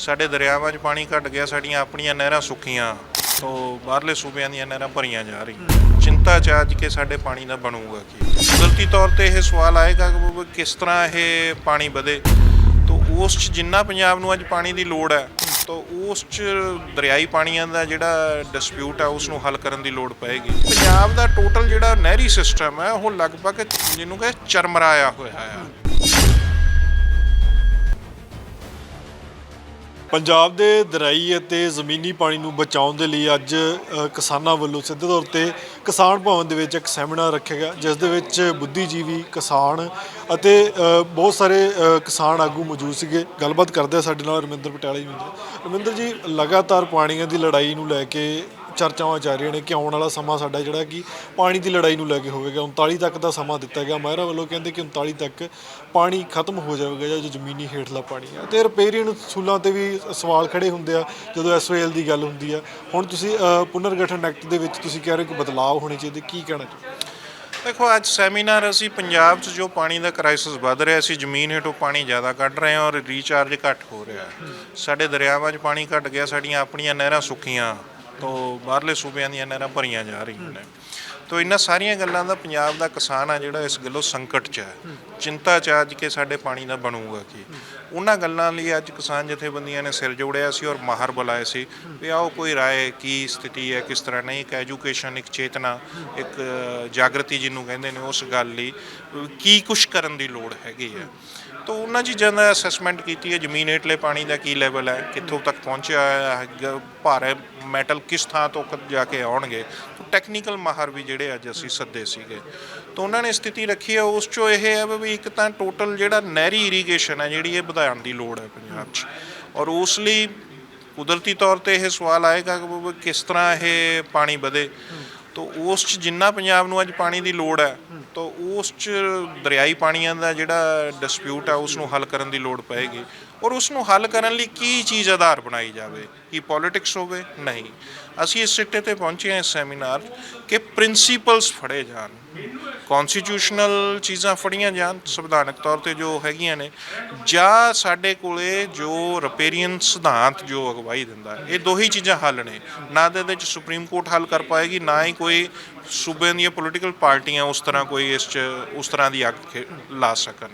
ਸਾਡੇ ਦਰਿਆਵਾਂ 'ਚ ਪਾਣੀ ਘਟ ਗਿਆ, ਸਾਡੀਆਂ ਆਪਣੀਆਂ ਨਹਿਰਾਂ ਸੁੱਕੀਆਂ, ਤੋਂ ਬਾਹਰਲੇ ਸੂਬਿਆਂ ਦੀਆਂ ਨਹਿਰਾਂ ਭਰੀਆਂ ਜਾ ਰਹੀਆਂ। ਚਿੰਤਾ ਚ ਅੱਜ ਕਿ ਸਾਡੇ ਪਾਣੀ ਦਾ ਬਣੂਗਾ ਕੀ? ਕੁਦਰਤੀ ਤੌਰ ਤੇ ਇਹ ਸਵਾਲ ਆਏਗਾ ਕਿ ਵੀ ਕਿਸ ਤਰ੍ਹਾਂ ਇਹ ਪਾਣੀ ਵਧੇ? ਤੋਂ ਉਸ 'ਚ ਜਿੰਨਾ ਪੰਜਾਬ ਨੂੰ ਅੱਜ ਪਾਣੀ ਦੀ ਲੋੜ ਹੈ, ਤੋਂ ਉਸ 'ਚ ਦਰਿਆਈ ਪਾਣੀਆਂ ਦਾ ਜਿਹੜਾ ਡਿਸਪਿਊਟ ਆ, ਉਸ ਨੂੰ ਹੱਲ ਕਰਨ ਦੀ ਲੋੜ ਪਏਗੀ। ਪੰਜਾਬ ਦਾ ਟੋਟਲ ਜਿਹੜਾ ਨਹਿਰੀ ਸਿਸਟਮ ਹੈ, ਉਹ ਲਗਭਗ ਜਿਹਨੂੰ ਕਹੇ ਚਰਮਰਾਇਆ ਹੋਇਆ ਹੈ ਪੰਜਾਬ ਦੇ ਦਰਾਈ ਅਤੇ ਜ਼ਮੀਨੀ ਪਾਣੀ ਨੂੰ ਬਚਾਉਣ ਦੇ ਲਈ ਅੱਜ ਕਿਸਾਨਾਂ ਵੱਲੋਂ ਸਿੱਧੇ ਤੌਰ ਤੇ ਕਿਸਾਨ ਭਵਨ ਦੇ ਵਿੱਚ ਇੱਕ ਸੈਮੀਨਾਰ ਰੱਖਿਆ ਗਿਆ, ਜਿਸ ਦੇ ਵਿੱਚ ਬੁੱਧੀਜੀਵੀ ਕਿਸਾਨ ਅਤੇ ਬਹੁਤ ਸਾਰੇ ਕਿਸਾਨ ਆਗੂ ਮੌਜੂਦ ਸੀਗੇ। ਗੱਲਬਾਤ ਕਰਦੇ ਸਾਡੇ ਨਾਲ ਰਮਿੰਦਰ ਪਟਿਆਲਾ ਜੀ ਰਮਿੰਦਰ ਜੀ, ਲਗਾਤਾਰ ਪਾਣੀਆਂ ਦੀ ਲੜਾਈ ਨੂੰ ਲੈ ਕੇ ਚਰਚਾਵਾਂ ਚੱਲ ਰਹੀਆਂ ਨੇ ਕਿ ਆਉਣ ਵਾਲਾ ਸਮਾਂ ਸਾਡਾ ਜਿਹੜਾ ਕਿ ਪਾਣੀ ਦੀ ਲੜਾਈ ਨੂੰ ਲੈ ਕੇ ਹੋਵੇਗਾ। 39 ਤੱਕ ਦਾ ਸਮਾਂ ਦਿੱਤਾ ਗਿਆ। ਮਹਿਰਾ ਵੱਲੋਂ ਕਹਿੰਦੇ ਕਿ 39 ਤੱਕ ਪਾਣੀ ਖਤਮ ਹੋ ਜਾਵੇਗਾ ਜਾਂ ਜੋ ਜ਼ਮੀਨੀ ਹੇਠਲਾ ਪਾਣੀ ਆ ਤੇ ਰਿਪੇਰੀਅਨ ਸੂਲਾਂ ਤੇ ਵੀ ਸਵਾਲ ਖੜੇ ਹੁੰਦੇ ਆ, ਜਦੋਂ ਐਸਓਐਲ ਦੀ ਗੱਲ ਹੁੰਦੀ ਆ। ਹੁਣ ਤੁਸੀਂ ਪੁਨਰਗਠਨ ਐਕਟ ਦੇ ਵਿੱਚ ਤੁਸੀਂ ਕਹਿ ਰਹੇ ਹੋ ਕਿ ਬਦਲਾਅ ਹੋਣੇ ਚਾਹੀਦੇ। ਕੀ ਕਹਿਣਾ ਚਾਹੁੰਦੇ ਦੇਖੋ, ਅੱਜ ਸੈਮੀਨਾਰ ਅਸੀਂ ਪੰਜਾਬ 'ਚ ਜੋ ਪਾਣੀ ਦਾ ਕ੍ਰਾਈਸਿਸ ਵੱਧ ਰਿਹਾ ਸੀ ਜ਼ਮੀਨ ਹੇਠੋਂ ਪਾਣੀ ਜ਼ਿਆਦਾ ਕੱਢ ਰਹੇ ਹਾਂ ਔਰ ਰੀਚਾਰਜ ਘੱਟ ਹੋ ਰਿਹਾ। ਸਾਡੇ ਦਰਿਆਵਾਂ 'ਚ ਪਾਣੀ ਘਟ ਗਿਆ, ਸਾਡੀਆਂ ਆਪਣੀਆਂ ਨਹਿਰਾਂ ਸੁੱਕੀਆਂ। ਤੋਂ ਬਾਹਰਲੇ ਸੂਬਿਆਂ ਦੀਆਂ ਨਹਿਰਾਂ ਭਰੀਆਂ ਜਾ ਰਹੀਆਂ ਨੇ। ਤੋਂ ਇਹਨਾਂ ਸਾਰੀਆਂ ਗੱਲਾਂ ਦਾ ਪੰਜਾਬ ਦਾ ਕਿਸਾਨ ਆ ਜਿਹੜਾ ਇਸ ਗੱਲੋਂ ਸੰਕਟ 'ਚ ਹੈ। ਚਿੰਤਾ 'ਚ ਅੱਜ ਕਿ ਸਾਡੇ ਪਾਣੀ ਦਾ ਬਣੂਗਾ ਕੀ। ਉਹਨਾਂ ਗੱਲਾਂ ਲਈ ਅੱਜ ਕਿਸਾਨ ਜਥੇਬੰਦੀਆਂ ਨੇ ਸਿਰ ਜੋੜਿਆ ਸੀ ਔਰ ਮਾਹਰ ਬੁਲਾਏ ਸੀ ਵੀ ਆਓ ਕੋਈ ਰਾਏ ਕੀ ਸਥਿਤੀ ਹੈ ਕਿਸ ਤਰ੍ਹਾਂ ਨਹੀਂ। ਇੱਕ ਐਜੂਕੇਸ਼ਨ ਇੱਕ ਚੇਤਨਾ ਇੱਕ ਅ, ਜਾਗਰਤੀ ਜਿਹਨੂੰ ਕਹਿੰਦੇ ਨੇ ਉਸ ਗੱਲ ਲਈ। ਕੀ ਕੁਛ ਕਰਨ ਦੀ ਲੋੜ ਹੈਗੀ ਹੈ। ਤੋਂ ਉਹਨਾਂ ਚੀਜ਼ਾਂ ਦਾ ਅਸੈਸਮੈਂਟ ਕੀਤੀ ਹੈ? ਜ਼ਮੀਨ ਹੇਠਲੇ ਪਾਣੀ ਦਾ ਕੀ ਲੈਵਲ ਹੈ? ਕਿੱਥੋਂ ਤੱਕ ਪਹੁੰਚਿਆ ਹੈ? ਗ- ਹੈ ਮੈਟਲ ਕਿਸ ਥਾਂ ਤੋਂ ਕ- ਜਾ ਕੇ ਆਉਣਗੇ? ਤੋਂ ਟੈਕਨੀਕਲ ਮਾਹਰ ਵੀ ਜਿਹੜੇ ਅੱਜ ਅਸੀਂ ਸੱਦੇ ਸੀਗੇ। ਤੋਂ ਉਹਨਾਂ ਨੇ ਸਥਿਤੀ ਰੱਖੀ ਹੈ। ਉਸ ਚੋਂ ਇਹ ਹੈ ਵੀ ਇੱਕ ਤਾਂ ਟੋਟਲ ਜਿਹੜਾ ਨਹਿਰੀ ਇਰੀਗੇਸ਼ਨ ਹੈ, ਜਿਹੜੀ ਇਹ ਵਧਾਉਣ ਦੀ ਲੋੜ ਹੈ ਪੰਜਾਬ 'ਚ। ਔਰ ਉਸ ਲਈ ਕੁਦਰਤੀ ਤੌਰ ਤੇ ਇਹ ਸਵਾਲ ਆਏਗਾ ਕਿ ਵੀ ਕਿਸ ਤਰ੍ਹਾਂ ਇਹ ਪਾਣੀ ਵਧੇ। ਤੋਂ ਉਸ 'ਚ ਜਿੰਨਾ ਪੰਜਾਬ ਨੂੰ ਅੱਜ ਪਾਣੀ ਦੀ ਲੋੜ ਹੈ ਤੋਂ ਉਸ 'ਚ ਦਰਿਆਈ ਪਾਣੀਆਂ ਦਾ ਜਿਹੜਾ ਡਿਸਪਿਊਟ ਆ ਉਸ ਨੂੰ ਹੱਲ ਕਰਨ ਦੀ ਲੋੜ ਪਏਗੀ। ਔਰ ਉਸ ਨੂੰ ਹੱਲ ਕਰਨ ਲਈ ਕੀ ਚੀਜ਼ ਆਧਾਰ ਬਣਾਈ ਜਾਵੇ? ਕੀ ਪੋਲਿਟਿਕਸ ਹੋਵੇ? ਨਹੀਂ। ਅਸੀਂ ਇਸ ਸਿੱਟੇ ਤੇ ਪਹੁੰਚੇ ਹਾਂ ਇਸ ਸੈਮੀਨਾਰ ਕਿ ਪ੍ਰਿੰਸੀਪਲਸ ਫੜੇ ਜਾਣ। ਕਨਸਟੀਟਿਊਸ਼ਨਲ ਚੀਜ਼ਾਂ ਫੜੀਆਂ ਜਾਣ, ਸੰਵਿਧਾਨਕ ਤੌਰ ਤੇ ਜੋ ਹੈਗੀਆਂ ਨੇ, ਜਾਂ ਸਾਡੇ ਕੋਲੇ ਜੋ ਰਪੇਰੀਅਨ ਸਿਧਾਂਤ ਜੋ ਅਗਵਾਈ ਦਿੰਦਾ, ਇਹ ਦੋ ਹੀ ਚੀਜ਼ਾਂ ਹੱਲ ਨੇ। ਨਾ ਤਾਂ ਇਹਦੇ ਚ ਸੁਪਰੀਮ ਕੋਰਟ ਹੱਲ ਕਰ ਪਾਏਗੀ, ਨਾ ਹੀ ਕੋਈ ਸੂਬਿਆਂ ਦੀਆਂ ਪੋਲੀਟੀਕਲ ਪਾਰਟੀਆਂ ਉਸ ਤਰ੍ਹਾਂ ਕੋਈ ਇਸ ਚ, ਉਸ ਤਰ੍ਹਾਂ ਦੀ ਅੱਗ ਖੇ- ਲਾ ਸਕਣ।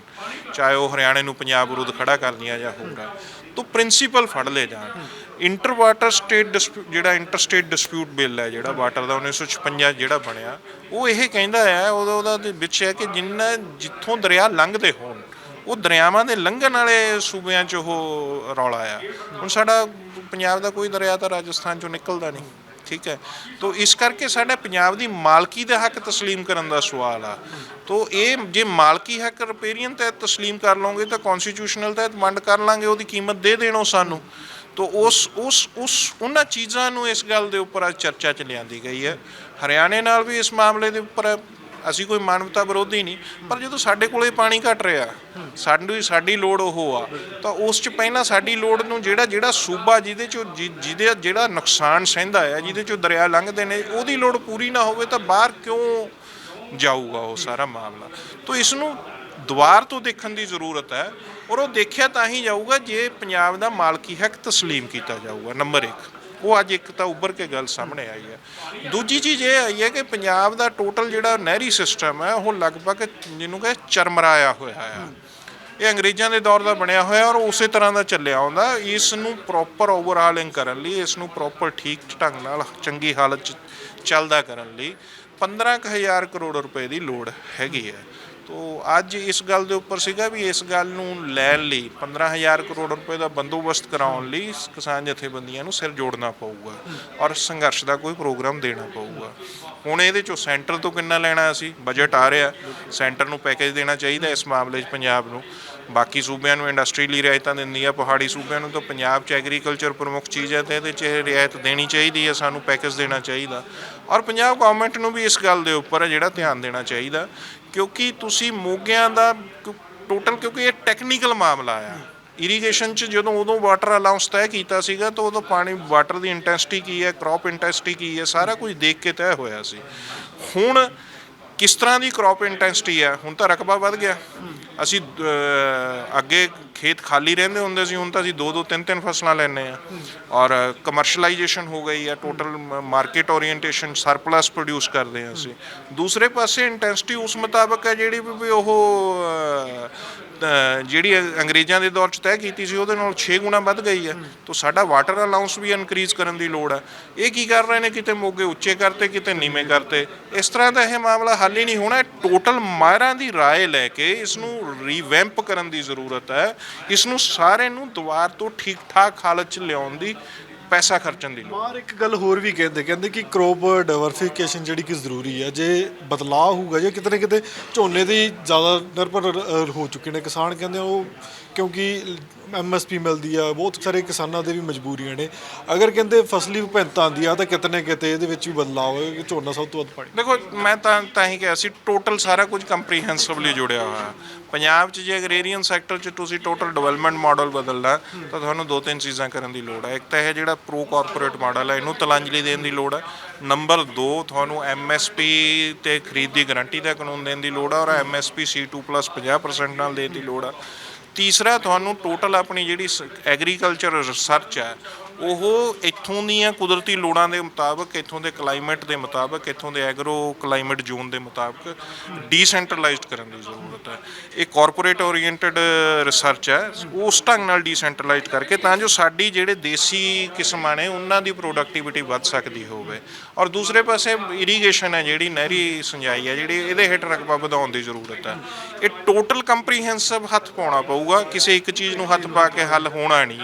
ਚਾਹੇ ਉਹ ਹਰਿਆਣੇ ਨੂੰ ਪੰਜਾਬ ਵਿਰੁੱਧ ਖੜਾ ਕਰਦੀਆਂ ਜਾਂ ਹੋਰ। ਆ ਤੋਂ ਪ੍ਰਿੰਸੀਪਲ ਫੜ ਲਏ ਜਾਣ। ਇੰਟਰ ਵਾਟਰ ਸਟੇਟ ਜਿਹੜਾ ਇੰਟਰ ਸਟੇਟ ਡਿਸਪਿਊਟ ਬਿੱਲ ਹੈ, ਜਿਹੜਾ ਵਾਟਰ ਦਾ 1956 ਜਿਹੜਾ ਬਣਿਆ, ਉਹ ਇਹ ਕਹਿੰਦਾ ਹੈ, ਉਹਦਾ ਉਹਦਾ ਵਿੱਚ ਹੈ ਕਿ ਜਿੰਨਾ ਜਿੱਥੋਂ ਦਰਿਆ ਲੰਘਦੇ ਹੋਣ, ਉਹ ਦਰਿਆਵਾਂ ਦੇ ਲੰਘਣ ਵਾਲੇ ਸੂਬਿਆਂ 'ਚ ਉਹ ਰੌਲਾ ਆ। ਹੁਣ ਸਾਡਾ ਪੰਜਾਬ ਦਾ ਕੋਈ ਦਰਿਆ ਤਾਂ ਰਾਜਸਥਾਨ 'ਚੋਂ ਨਿਕਲਦਾ ਨਹੀਂ, ਠੀਕ ਹੈ? ਤੋਂ ਇਸ ਕਰਕੇ ਸਾਡਾ ਪੰਜਾਬ ਦੀ ਮਾਲਕੀ ਦਾ ਹੱਕ ਤਸਲੀਮ ਕਰਨ ਦਾ ਸਵਾਲ ਆ। ਤੋਂ ਇਹ ਜੇ ਮਾਲਕੀ ਹੱਕ ਰਿਪੇਰੀਅਨ ਤਹਿਤ ਤਸਲੀਮ ਕਰ ਲਓਗੇ ਤਾਂ ਕਨਸਟੀਟਿਊਸ਼ਨਲ ਤਹਿਤ ਵੰਡ ਕਰ ਲਾਂਗੇ, ਉਹਦੀ ਕੀਮਤ ਦੇ ਦੇਣੋ ਸਾਨੂੰ। ਤੋਂ ਉਸ ਉਸ ਉਸ, ਉਹਨਾਂ ਚੀਜ਼ਾਂ ਨੂੰ ਇਸ ਗੱਲ ਦੇ ਉੱਪਰ ਅੱਜ ਚਰਚਾ ਚ ਲਿਆਂਦੀ ਗਈ ਹੈ। ਹਰਿਆਣੇ ਨਾਲ ਵੀ ਇਸ ਮਾਮਲੇ ਦੇ ਉੱਪਰ ਅਸੀਂ ਕੋਈ ਮਾਨਵਤਾ ਵਿਰੋਧੀ ਨਹੀਂ, ਪਰ ਜਦੋਂ ਸਾਡੇ ਕੋਲੇ ਪਾਣੀ ਘਟ ਰਿਹਾ, ਸਾਡੀ ਸਾਡੀ ਲੋੜ ਉਹ ਆ, ਤਾਂ ਉਸ ਚ ਪਹਿਲਾਂ ਸਾਡੀ ਲੋੜ ਨੂੰ ਜਿਹੜਾ ਜਿਹੜਾ ਸੂਬਾ ਜਿਹਦੇ ਚ ਜਿਹਦੇ ਜਿਹੜਾ ਨੁਕਸਾਨ ਸਹਿੰਦਾ ਹੈ ਜਿਹਦੇ ਚੋਂ ਦਰਿਆ ਲੰਘਦੇ ਨੇ, ਉਹਦੀ ਲੋੜ ਪੂਰੀ ਨਾ ਹੋਵੇ ਤਾਂ ਬਾਹਰ ਕਿਉਂ ਜਾਊਗਾ ਉਹ ਸਾਰਾ ਮਾਮਲਾ? ਤੋਂ ਇਸ ਨੂੰ ਦੁਆਰ ਤੋਂ ਦੇਖਣ ਦੀ ਜ਼ਰੂਰਤ ਹੈ ਔਰ ਉਹ ਦੇਖਿਆ ਤਾਂ ਹੀ ਜਾਊਗਾ ਜੇ ਪੰਜਾਬ ਦਾ ਮਾਲਕੀ ਹੱਕ ਤਸਲੀਮ ਕੀਤਾ ਜਾਊਗਾ, ਨੰਬਰ 1 ਉਹ ਅੱਜ ਇੱਕ ਤਾਂ ਉੱਭਰ ਕੇ ਗੱਲ ਸਾਹਮਣੇ ਆਈ ਹੈ। ਦੂਜੀ ਚੀਜ਼ ਇਹ ਆਈ ਹੈ ਕਿ ਪੰਜਾਬ ਦਾ ਟੋਟਲ ਜਿਹੜਾ ਨਹਿਰੀ ਸਿਸਟਮ ਹੈ, ਉਹ ਲਗਭਗ ਜਿਹਨੂੰ ਕਹੇ ਚਰਮਰਾਇਆ ਹੋਇਆ ਹੈ। ਇਹ ਅੰਗਰੇਜ਼ਾਂ ਦੇ ਦੌਰ ਦਾ ਬਣਿਆ ਹੋਇਆ ਔਰ ਉਸੇ ਤਰ੍ਹਾਂ ਦਾ ਚੱਲਿਆ ਆਉਂਦਾ ਇਸ ਨੂੰ ਪ੍ਰੋਪਰ ਓਵਰਹਾਲਿੰਗ ਕਰਨ ਲਈ ਇਸ ਨੂੰ ਪ੍ਰੋਪਰ ਠੀਕ ਢੰਗ ਨਾਲ, ਚੰਗੀ ਹਾਲਤ ਚ ਚੱਲਦਾ ਕਰਨ ਲਈ 15000 ਕਰੋੜ ਰੁਪਏ ਦੀ ਲੋੜ ਹੈਗੀ ਹੈ। ਤੋ ਅੱਜ ਇਸ ਗੱਲ ਦੇ ਉੱਪਰ ਸੀਗਾ ਵੀ ਇਸ ਗੱਲ ਨੂੰ ਲੈਣ ਲਈ 15000 ਕਰੋੜ ਰੁਪਏ ਦਾ ਬੰਦੋਬਸਤ ਕਰਾਉਣ ਲਈ ਕਿਸਾਨ ਜਥੇਬੰਦੀਆਂ ਨੂੰ ਸਿਰ ਜੋੜਨਾ ਪਊਗਾ ਔਰ ਸੰਘਰਸ਼ ਦਾ ਕੋਈ ਪ੍ਰੋਗਰਾਮ ਦੇਣਾ ਪਊਗਾ। ਹੁਣ ਇਹਦੇ ਚੋਂ ਸੈਂਟਰ ਤੋਂ ਕਿੰਨਾ ਲੈਣਾ ਅਸੀਂ? ਬਜਟ ਆ ਰਿਹਾ। ਸੈਂਟਰ ਨੂੰ ਪੈਕੇਜ ਦੇਣਾ ਚਾਹੀਦਾ ਇਸ ਮਾਮਲੇ 'ਚ ਪੰਜਾਬ ਨੂੰ। ਬਾਕੀ ਸੂਬਿਆਂ ਨੂੰ ਇੰਡਸਟਰੀ ਲਈ ਰਿਆਇਤਾਂ ਦਿੰਦੀ ਆ, ਪਹਾੜੀ ਸੂਬਿਆਂ ਨੂੰ ਤਾਂ ਪੰਜਾਬ 'ਚ ਐਗਰੀਕਲਚਰ ਪ੍ਰਮੁੱਖ ਚੀਜ਼ ਹੈ ਤੇ ਇਹਦੇ 'ਚ ਇਹ ਰਿਆਇਤ ਦੇਣੀ ਚਾਹੀਦੀ ਹੈ ਸਾਨੂੰ ਪੈਕੇਜ ਦੇਣਾ ਚਾਹੀਦਾ। ਔਰ ਪੰਜਾਬ ਗਵਰਨਮੈਂਟ ਨੂੰ ਵੀ ਇਸ ਗੱਲ ਦੇ ਉੱਪਰ ਜਿਹੜਾ ਧਿਆਨ ਦੇਣਾ ਚਾਹੀਦਾ, ਕਿਉਂਕਿ ਤੁਸੀਂ ਮੋਗਿਆਂ ਦਾ ਟੋਟਲ ਕਿਉਂਕਿ ਇਹ ਟੈਕਨੀਕਲ ਮਾਮਲਾ ਆ। ਇਰੀਗੇਸ਼ਨ ਚ ਜਦੋਂ ਉਦੋਂ ਵਾਟਰ ਅਲਾਉਂਸ ਤੈਅ ਕੀਤਾ ਸੀਗਾ, ਤਾਂ ਉਦੋਂ ਪਾਣੀ ਵਾਟਰ ਦੀ ਇੰਟੈਂਸਿਟੀ ਕੀ ਹੈ ਕ੍ਰੌਪ ਇੰਟੈਂਸਿਟੀ ਕੀ ਹੈ, ਸਾਰਾ ਕੁਝ ਦੇਖ ਕੇ ਤੈਅ ਹੋਇਆ ਸੀ। ਹੁਣ ਕਿਸ ਤਰ੍ਹਾਂ ਦੀ ਕ੍ਰੌਪ ਇੰਟੈਂਸਿਟੀ ਹੈ? ਹੁਣ ਤਾਂ ਰਕਬਾ ਵੱਧ ਗਿਆ। ਅਸੀਂ ਅੱਗੇ ਖੇਤ ਖਾਲੀ ਰਹਿੰਦੇ ਹੁੰਦੇ ਸੀ, ਹੁਣ ਤਾਂ ਅਸੀਂ ਦੋ ਦੋ ਤਿੰਨ ਤਿੰਨ ਫਸਲਾਂ ਲੈਂਦੇ ਆ ਔਰ ਕਮਰਸ਼ਲਾਈਜੇਸ਼ਨ ਹੋ ਗਈ ਹੈ total market orientation surplus produce ਕਰਦੇ ਆ ਅਸੀਂ। ਦੂਸਰੇ ਪਾਸੇ ਇੰਟੈਂਸਿਟੀ ਉਸ ਮੁਤਾਬਕ ਹੈ ਜਿਹੜੀ ਵੀ ਵੀ ਉਹ ਜਿਹੜੀ ਅੰਗਰੇਜ਼ਾਂ ਦੇ ਦੌਰ 'ਚ ਤੈਅ ਕੀਤੀ ਸੀ ਉਹਦੇ ਨਾਲ 6 ਗੁਣਾ ਵੱਧ ਗਈ ਹੈ ਤਾਂ ਸਾਡਾ ਵਾਟਰ ਅਲਾਉਂਸ ਵੀ ਇਨਕਰੀਜ਼ ਕਰਨ ਦੀ ਲੋੜ ਹੈ ਇਹ ਕੀ ਕਰ ਰਹੇ ਨੇ ਕਿਤੇ ਮੋਗੇ ਉੱਚੇ ਕਰਤੇ ਕਿਤੇ ਨੀਵੇਂ ਕਰਤੇ ਇਸ ਤਰ੍ਹਾਂ ਦਾ ਇਹ ਮਾਮਲਾ ਹੱਲ ਹੀ ਨਹੀਂ ਹੋਣਾ ਟੋਟਲ ਮਾਇਰਾਂ ਦੀ رائے ਲੈ ਕੇ ਇਸ ਨੂੰ ਰੀਵੈਂਪ ਕਰਨ ਦੀ ਜ਼ਰੂਰਤ ਹੈ ਇਸ ਨੂੰ ਸਾਰੇ ਨੂੰ ਦੁਬਾਰ ਤੋਂ ਠੀਕ ਠਾਕ ਹਾਲਤ 'ਚ ਲਿਆਉਣ ਦੀ ਪੈਸਾ ਖਰਚਣ ਦੀ ਲੋੜ। ਮਾਰ ਇੱਕ ਗੱਲ ਹੋਰ ਵੀ ਕਹਿੰਦੇ ਕਹਿੰਦੇ ਕਿ ਕ੍ਰੌਪ ਡਾਈਵਰਸਿਫਿਕੇਸ਼ਨ ਜਿਹੜੀ ਕਿ ਜ਼ਰੂਰੀ ਹੈ ਜੇ ਬਦਲਾਅ ਹੋਊਗਾ, ਜੇ ਕਿਤੇ ਨਾ ਕਿਤੇ ਝੋਨੇ ਦੀ ਜ਼ਿਆਦਾ ਨਿਰਭਰ ਹੋ ਚੁੱਕੇ ਨੇ ਕਿਸਾਨ, ਕਹਿੰਦੇ ਉਹ ਕਿਉਂਕਿ ਐਮਐਸਪੀ ਮਿਲਦੀ ਆ, ਬਹੁਤ ਸਾਰੇ ਕਿਸਾਨਾਂ ਦੇ ਵੀ ਮਜਬੂਰੀਆਂ ਨੇ। ਅਗਰ ਕਹਿੰਦੇ ਫਸਲੀ ਵਿਭਿੰਨਤਾ ਆਉਂਦੀ ਆ, ਤਾਂ ਕਿਤੇ ਨਾ ਕਿਤੇ ਇਹਦੇ ਵਿੱਚ ਵੀ ਬਦਲਾਅ ਹੋਵੇ ਕਿ ਝੋਨਾ ਸਭ ਤੋਂ ਵੱਧ ਪਾਣੀ। ਦੇਖੋ, ਮੈਂ ਤਾਂ ਤਾਂ ਹੀ ਕਿਹਾ ਸੀ ਟੋਟਲ ਸਾਰਾ ਕੁਝ ਕੰਪਰੀਹੈਂਸਿਵਲੀ ਜੁੜਿਆ ਹੋਇਆ। ਹੈ। ਪੰਜਾਬ 'ਚ ਜੇ ਐਗਰੀਰੀਅਨ ਸੈਕਟਰ 'ਚ ਤੁਸੀਂ ਟੋਟਲ ਡਿਵੈਲਪਮੈਂਟ ਮਾਡਲ ਬਦਲਣਾ, ਤਾਂ ਤੁਹਾਨੂੰ ਦੋ ਤਿੰਨ ਚੀਜ਼ਾਂ ਕਰਨ ਦੀ ਲੋੜ ਹੈ ਇੱਕ ਤਾਂ ਇਹ ਜਿਹੜਾ ਪ੍ਰੋ ਕਾਰਪੋਰੇਟ ਮਾਡਲ ਹੈ ਇਹਨੂੰ ਤਲਾਂਜਲੀ ਦੇਣ ਦੀ ਲੋੜ ਹੈ ਨੰਬਰ 2 ਤੁਹਾਨੂੰ ਐਮਐਸਪੀ ਤੇ ਖਰੀਦ ਦੀ ਗਾਰੰਟੀ ਦਾ ਕਾਨੂੰਨ ਦੇਣ ਦੀ ਲੋੜ ਹੈ ਔਰ ਐਮਐਸਪੀ C2+ 50% ਨਾਲ ਦੇਣ ਦੀ ਲੋੜ ਹੈ ਤੀਸਰਾ ਤੁਹਾਨੂੰ ਟੋਟਲ ਆਪਣੀ ਜਿਹੜੀ ਐਗਰੀਕਲਚਰ ਰਿਸਰਚ ਹੈ ਉਹ ਇੱਥੋਂ ਦੀਆਂ ਕੁਦਰਤੀ ਲੋੜਾਂ ਦੇ ਮੁਤਾਬਕ, ਇੱਥੋਂ ਦੇ ਕਲਾਈਮੇਟ ਦੇ ਮੁਤਾਬਕ, ਇੱਥੋਂ ਦੇ ਐਗਰੋ ਕਲਾਈਮੇਟ ਜ਼ੋਨ ਦੇ ਮੁਤਾਬਕ ਡੀਸੈਂਟਰਲਾਈਜ਼ਡ ਕਰਨ ਦੀ ਜ਼ਰੂਰਤ ਹੈ। ਇਹ ਕਾਰਪੋਰੇਟ ਓਰੀਐਂਟਡ ਰਿਸਰਚ ਹੈ। ਉਸ ਢੰਗ ਨਾਲ ਡੀਸੈਂਟਰਲਾਈਜ਼ਡ ਕਰਕੇ ਤਾਂ ਜੋ ਸਾਡੀ ਜਿਹੜੇ ਦੇਸੀ ਕਿਸਮਾਂ ਨੇ, ਉਹਨਾਂ ਦੀ ਪ੍ਰੋਡਕਟਿਵਿਟੀ ਵੱਧ ਸਕਦੀ ਹੋਵੇ। ਔਰ ਦੂਸਰੇ ਪਾਸੇ ਇਰੀਗੇਸ਼ਨ ਹੈ, ਜਿਹੜੀ ਨਹਿਰੀ ਸਿੰਜਾਈ ਹੈ, ਜਿਹੜੀ ਇਹਦੇ ਹੇਠ ਰਕਬਾ ਵਧਾਉਣ ਦੀ ਜ਼ਰੂਰਤ ਹੈ। ਇਹ ਟੋਟਲ ਕੰਪਰੀਹੈਂਸਿਵ ਹੱਥ ਪਾਉਣਾ ਪਊਗਾ। ਕਿਸੇ ਇੱਕ ਚੀਜ਼ ਨੂੰ ਹੱਥ ਪਾ ਕੇ ਹੱਲ ਹੋਣਾ ਨਹੀਂ।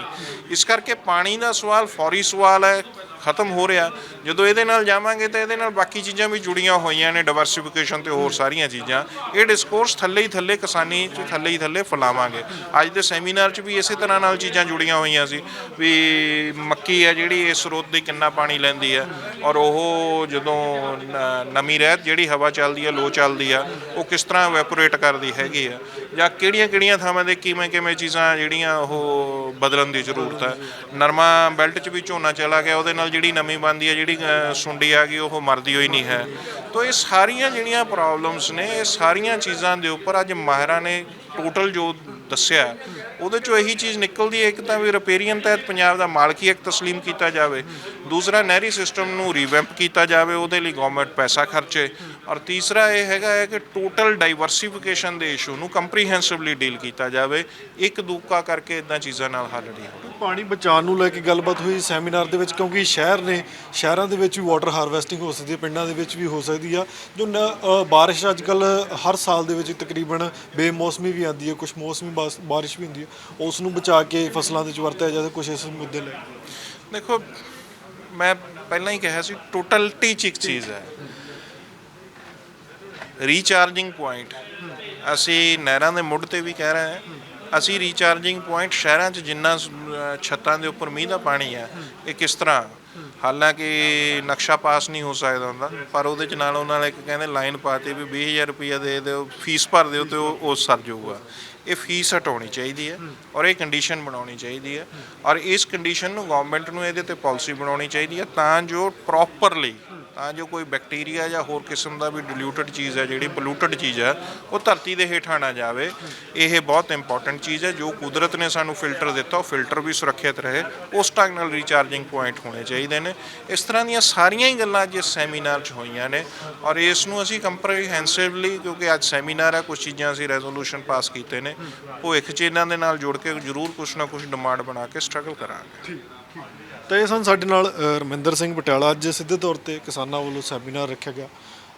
ਇਸ ਕਰਕੇ ਪਾਣੀ ਦਾ ਸਵਾਲ ਫੌਰੀ ਸਵਾਲ ਹੈ। ਖਤਮ ਹੋ ਰਿਹਾ। ਜਦੋਂ ਇਹਦੇ ਨਾਲ ਜਾਵਾਂਗੇ ਤਾਂ ਇਹਦੇ ਨਾਲ ਬਾਕੀ ਚੀਜ਼ਾਂ ਵੀ ਜੁੜੀਆਂ ਹੋਈਆਂ ਨੇ ਡਾਈਵਰਸਿਫਿਕੇਸ਼ਨ ਤੇ ਹੋਰ ਸਾਰੀਆਂ ਚੀਜ਼ਾਂ। ਇਹ ਡਿਸਕੋਰਸ ਥੱਲੇ ਹੀ ਥੱਲੇ, ਕਿਸਾਨੀ ਚ ਥੱਲੇ ਹੀ ਥੱਲੇ ਫੈਲਾਵਾਂਗੇ। ਅੱਜ ਦੇ ਸੈਮੀਨਾਰ 'ਚ ਵੀ ਇਸੇ ਤਰ੍ਹਾਂ ਨਾਲ ਚੀਜ਼ਾਂ ਜੁੜੀਆਂ ਹੋਈਆਂ ਸੀ ਵੀ ਮੱਕੀ ਹੈ ਜਿਹੜੀ ਇਸ ਸਰੋਤ ਦੀ ਕਿੰਨਾ ਪਾਣੀ ਲੈਂਦੀ ਹੈ ਔਰ ਉਹ ਜਦੋਂ ਨ- ਨਮੀ ਰਹਿਤ ਜਿਹੜੀ ਹਵਾ ਚੱਲਦੀ ਹੈ, ਲੋ ਚੱਲਦੀ ਆ, ਉਹ ਕਿਸ ਤਰ੍ਹਾਂ ਵੈਪੋਰੇਟ ਕਰਦੀ ਹੈਗੀ ਆ। ਜਾਂ ਕਿਹੜੀਆਂ ਕਿਹੜੀਆਂ ਥਾਵਾਂ ਦੇ ਕਿਵੇਂ ਕਿਵੇਂ ਚੀਜ਼ਾਂ ਜਿਹੜੀਆਂ ਉਹ ਬਦਲਣ ਦੀ ਜ਼ਰੂਰਤ ਹੈ। ਨਰਮਾ ਬੈਲਟ 'ਚ ਵੀ ਝੋਨਾ ਚਲਾ ਗਿਆ, ਉਹਦੇ ਨਾਲ ਜਿਹੜੀ ਨਮੀ ਬਣਦੀ ਹੈ, ਜਿਹੜੀ ਸੁੰਡੀ ਆ ਗਈ ਉਹ ਮਰਦੀ ਹੋਈ ਨਹੀਂ ਹੈ। ਤੋ ਇਹ ਸਾਰੀਆਂ ਜਿਹੜੀਆਂ ਪ੍ਰੋਬਲਮਸ ਨੇ, ਇਹ ਸਾਰੀਆਂ ਚੀਜ਼ਾਂ ਦੇ ਉੱਪਰ ਅੱਜ ਮਾਹਿਰਾਂ ਨੇ ਟੋਟਲ ਜੋ ਦੱਸਿਆ, ਉਹਦੇ ਚੋਂ ਇਹੀ ਚੀਜ਼ ਨਿਕਲਦੀ ਹੈ, ਇੱਕ ਤਾਂ ਵੀ ਰਿਪੇਰੀਅਨ ਤਹਿਤ ਪੰਜਾਬ ਦਾ ਮਾਲਕੀ ਇੱਕ ਤਸਲੀਮ ਕੀਤਾ ਜਾਵੇ ਦੂਸਰਾ ਨਹਿਰੀ ਸਿਸਟਮ ਨੂੰ ਰੀਵੈਂਪ ਕੀਤਾ ਜਾਵੇ ਉਹਦੇ ਲਈ ਗਵਰਨਮੈਂਟ ਪੈਸਾ ਖਰਚੇ। ਔਰ ਤੀਸਰਾ ਇਹ ਹੈਗਾ ਹੈ ਕਿ ਟੋਟਲ ਡਾਈਵਰਸਿਫਿਕੇਸ਼ਨ ਦੇ ਇਸ਼ੂ ਨੂੰ ਕੰਪਰੀਹੈਂਸਿਵਲੀ ਡੀਲ ਕੀਤਾ ਜਾਵੇ। ਇੱਕ ਦੂਕਾ ਕਰਕੇ ਇਦਾਂ ਚੀਜ਼ਾਂ ਨਾਲ ਹੱਲ ਨਹੀਂ ਹੋਣਾ। ਪਾਣੀ ਬਚਾਉਣ ਨੂੰ ਲੈ ਕੇ ਗੱਲਬਾਤ ਹੋਈ ਸੈਮੀਨਾਰ ਦੇ ਵਿੱਚ ਕਿਉਂਕਿ ਸ਼ਹਿਰ ਨੇ ਸ਼ਹਿਰਾਂ ਦੇ ਵਿੱਚ ਵੀ ਵਾਟਰ ਹਾਰਵੈਸਟਿੰਗ ਹੋ ਸਕਦੀ ਹੈ ਪਿੰਡਾਂ ਦੇ ਵਿੱਚ ਵੀ ਹੋ ਸਕਦੀ ਆ। ਜੋ ਬਾਰਿਸ਼ ਅੱਜ ਕੱਲ ਹਰ ਸਾਲ ਦੇ ਵਿੱਚ ਤਕਰੀਬਨ ਬੇਮੌਸਮੀ ਵੀ ਆਉਂਦੀ ਹੈ ਕੁਝ ਮੌਸਮੀ ਬਾਰਿਸ਼ ਵੀ ਹੁੰਦੀ ਹੈ। ਉਸ ਨੂੰ ਬਚਾ ਕੇ ਫਸਲਾਂ ਦੇ ਵਿੱਚ ਵਰਤਿਆ ਜਾਵੇ ਕੁਝ ਇਸ ਮੁੱਦੇ ਲੈ। ਦੇਖੋ ਮੈਂ ਪਹਿਲਾਂ ਹੀ ਕਿਹਾ ਸੀ ਟੋਟਲਟੀ ਚ ਇੱਕ ਚੀਜ਼ ਹੈ। ਰੀਚਾਰਜਿੰਗ ਪੁਆਇੰਟ ਅਸੀਂ ਨਹਿਰਾਂ ਦੇ ਮੁੱਢ ਤੇ ਵੀ ਕਹਿ ਰਹੇ ਹਾਂ। ਅਸੀਂ ਰੀਚਾਰਜਿੰਗ ਪੁਆਇੰਟ ਸ਼ਹਿਰਾਂ 'ਚ ਜਿੰਨਾ ਛੱਤਾਂ ਦੇ ਉੱਪਰ ਮੀਂਹ ਦਾ ਪਾਣੀ ਹੈ, ਇਹ ਕਿਸ ਤਰ੍ਹਾਂ? ਹਾਲਾਂਕਿ ਨਕਸ਼ਾ ਪਾਸ ਨਹੀਂ ਹੋ ਸਕਦਾ ਹੁੰਦਾ, ਪਰ ਉਹਦੇ ਚ ਨਾਲ ਉਹਨਾਂ ਨੇ ਇੱਕ ਕਹਿੰਦੇ ਲਾਈਨ ਪਾਤੀ ਵੀ 20000 ਰੁਪਇਆ ਦੇ ਦਿਓ ਫੀਸ ਭਰ ਦਿਓ ਤੇ ਉਹ ਉਹ ਸਰ ਜਾਊਗਾ। ਇਹ ਫੀਸ ਹਟਾਉਣੀ ਚਾਹੀਦੀ ਹੈ ਔਰ ਇਹ ਕੰਡੀਸ਼ਨ ਬਣਾਉਣੀ ਚਾਹੀਦੀ ਹੈ। ਔਰ ਇਸ ਕੰਡੀਸ਼ਨ ਨੂੰ ਗਵਰਨਮੈਂਟ ਨੂੰ ਇਹਦੇ ਤੇ ਪਾਲਿਸੀ ਬਣਾਉਣੀ ਚਾਹੀਦੀ ਹੈ ਤਾਂ ਜੋ ਪ੍ਰੋਪਰਲੀ ਤਾਂ ਜੋ ਕੋਈ ਬੈਕਟੀਰੀਆ ਜਾਂ ਹੋਰ ਕਿਸਮ ਦਾ ਵੀ ਡਿਲੂਟਡ ਚੀਜ਼ ਹੈ, ਜਿਹੜੀ ਪੋਲੂਟਡ ਚੀਜ਼ ਹੈ, ਉਹ ਧਰਤੀ ਦੇ ਹੇਠਾਂ ਨਾ ਜਾਵੇ। ਇਹ ਬਹੁਤ ਇੰਪੋਰਟੈਂਟ ਚੀਜ਼ ਹੈ, ਜੋ ਕੁਦਰਤ ਨੇ ਸਾਨੂੰ ਫਿਲਟਰ ਦਿੱਤਾ, ਉਹ ਫਿਲਟਰ ਵੀ ਸੁਰੱਖਿਅਤ ਰਹੇ। ਉਸ ਢੰਗ ਨਾਲ ਰੀਚਾਰਜਿੰਗ ਪੁਆਇੰਟ ਹੋਣੇ ਚਾਹੀਦੇ ਨੇ। ਇਸ ਤਰ੍ਹਾਂ ਦੀਆਂ ਸਾਰੀਆਂ ਹੀ ਗੱਲਾਂ ਅੱਜ ਇਸ ਸੈਮੀਨਾਰ 'ਚ ਹੋਈਆਂ ਨੇ। ਔਰ ਇਸ ਨੂੰ ਅਸੀਂ ਕੰਪਰੀਹੈਂਸਿਵਲੀ ਕਿਉਂਕਿ ਅੱਜ ਸੈਮੀਨਾਰ ਹੈ ਕੁਝ ਚੀਜ਼ਾਂ ਅਸੀਂ ਰੈਜ਼ੋਲੂਸ਼ਨ ਪਾਸ ਕੀਤੇ ਨੇ। ਭਵਿੱਖ 'ਚ ਇਹਨਾਂ ਦੇ ਨਾਲ ਜੁੜ ਕੇ ਜ਼ਰੂਰ ਕੁਝ ਨਾ ਕੁਝ ਡਿਮਾਂਡ ਬਣਾ ਕੇ ਸਟਰਗਲ ਕਰਾਂਗੇ। ਤਾਂ ਇਹ ਸਨ ਸਾਡੇ ਨਾਲ ਅ, ਰਮਿੰਦਰ ਸਿੰਘ ਪਟਿਆਲਾ। ਅੱਜ ਸਿੱਧੇ ਤੌਰ ਤੇ ਕਿਸਾਨਾਂ ਵੱਲੋਂ ਸੈਮੀਨਾਰ ਰੱਖਿਆ ਗਿਆ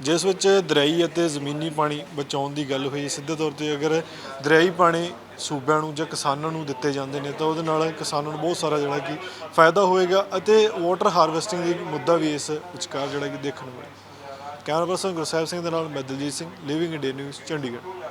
ਜਿਸ ਵਿੱਚ ਦਰਿਆਈ ਅਤੇ ਜ਼ਮੀਨੀ ਪਾਣੀ ਬਚਾਉਣ ਦੀ ਗੱਲ ਹੋਈ। ਸਿੱਧੇ ਤੌਰ ਤੇ ਅਗਰ ਦਰਿਆਈ ਪਾਣੀ ਸੂਬਿਆਂ ਨੂੰ ਜਾਂ ਕਿਸਾਨਾਂ ਨੂੰ ਦਿੱਤੇ ਜਾਂਦੇ ਨੇ ਤਾਂ ਉਹਦੇ ਨਾਲ ਕਿਸਾਨਾਂ ਨੂੰ ਬਹੁਤ ਸਾਰਾ ਜਿਹੜਾ ਕਿ ਫਾਇਦਾ ਹੋਏਗਾ ਅਤੇ ਵਾਟਰ ਹਾਰਵੈਸਟਿੰਗ ਦੀ ਮੁੱਦਾ ਵੀ ਇਸ ਵਿਚਕਾਰ ਜਿਹੜਾ ਕਿ ਦੇਖਣ ਨੂੰ ਮਿਲਿਆ। ਕੈਮਰਾ ਪਰਸਨ ਗੁਰਸੇਵ ਸਿੰਘ ਦੇ ਨਾਲ ਮੈਂ Daljit Singh living India news Chandigarh.